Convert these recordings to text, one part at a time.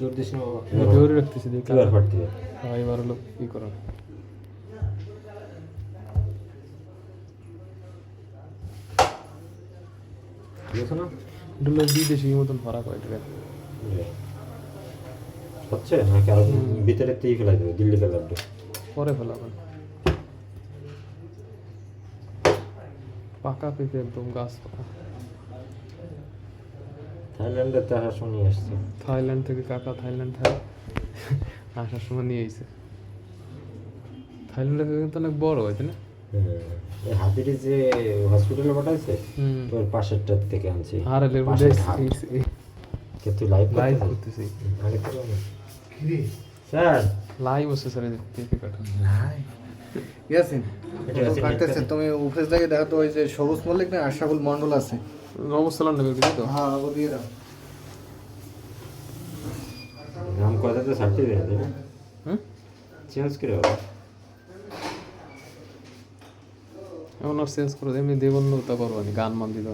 জোর দিস না বাবা। জোরে রাখতেছি দেখি এবার ফাট হ্যাঁ এবার হলো কি করো। দেখো না। এটা হলো বিদেশি মতন ফারাক এটা হচ্ছে? নাকি আরও ভিতরে তেই ফেলাই দেবে দিল্লি কালারটা পরে ফেলাবেন পাকা পেঁপে একদম গাছ পাকা। থাইল্যান্ডের তো আসার সময় নিয়ে আসছে। থাইল্যান্ড থেকে কাকা থাইল্যান্ড থেকে আসার সময় নিয়ে থেকে কিন্তু অনেক বড় হয় তাই না? হ্যাঁ। হাতিটি যে হসপিটালে পাঠাইছে তোর পাশেরটার থেকে আনছি। আর এলের মধ্যে কে তুই লাইভ লাইভ লাইভ করতেছি। তো না। স্যার। লাইভ হচ্ছে স্যার পেঁপে কাটা। ইয়াসিন এটা কাটতেছে তুমি উপরে থেকে দেখো তো ওই যে সবুজ মল্লিক না আশাফুল মন্ডল আছে। নমস্কার নেবে কিছু তো? হ্যাঁ ও দিয়ে দাও। নাম কথা তো ছাড়তে দেবে তাই না? হুম? চেঞ্জ করে হবে। এমন আর চেঞ্জ করে এমনি দেবন্য তা পারব না গান মান দিতে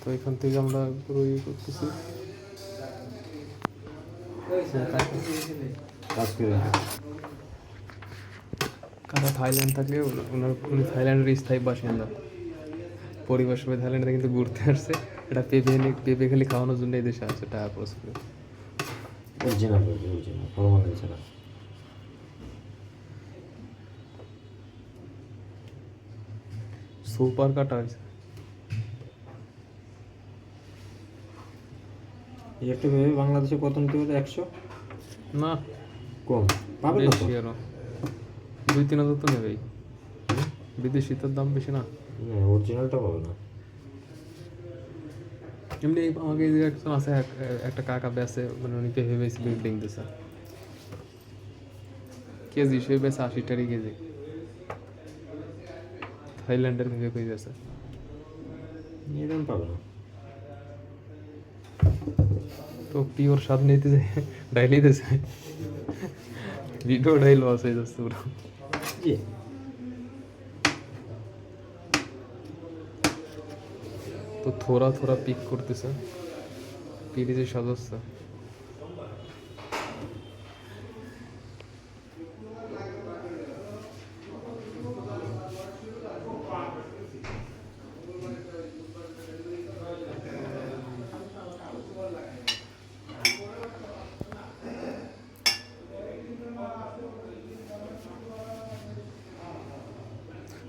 তো এখান থেকে আমরা পুরো ইয়ে করতেছি। করে থাইল্যান্ড থাকলে ওনার উনি থাইল্যান্ডের স্থায়ী বাসিন্দা। পরিবার সবাই থাইল্যান্ডে কিন্তু ঘুরতে আসছে। এটা পেঁপে এনে পেঁপে খালি খাওয়ানোর জন্য এই দেশে আছে টাকা খরচ করে সুপার কাটা হয়েছে। একটা ভেবে বাংলাদেশে কত নিতে হবে একশো? না। কম। পাবে না বেশি আরও। দুই তিন হাজার তো নেবেই। বিদেশি তোর দাম বেশি না। অরিজিনালটা পাবে না। এমনি আমাকে এই একজন আছে একটা কাকা বেছে মানে উনি পেঁপে বেশি বিল্ডিং দিছে। কেজি সে বেছে আশি টারি কেজি। থাইল্যান্ডের পেঁপে কই বেছে এরকম পাবে না। তো পিওর স্বাদ নিতে ডাইলি দিছে ভিডিও ডাইল হয়ে যাচ্ছে পুরো। জি তো থোড়া থোড়া পিক করতেছে। পিরিজে সদস্য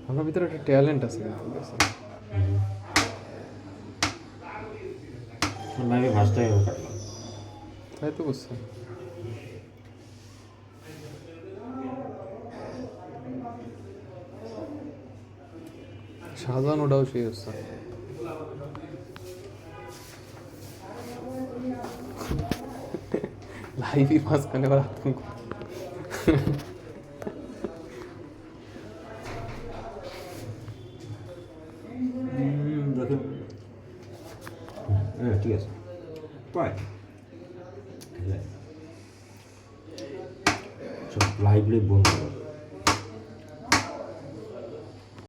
আমার ভিতরে একটা ট্যালেন্ট আছে? লাইভে ভাষটাই কাটলাম তাই তো বুঝছ সাজানোটাও সেই হচ্ছে লাইভই মাঝখানে আবার আতঙ্ক দেখুন হ্যাঁ ঠিক আছে। পাই সব লাইভ লাইভ বন্ধ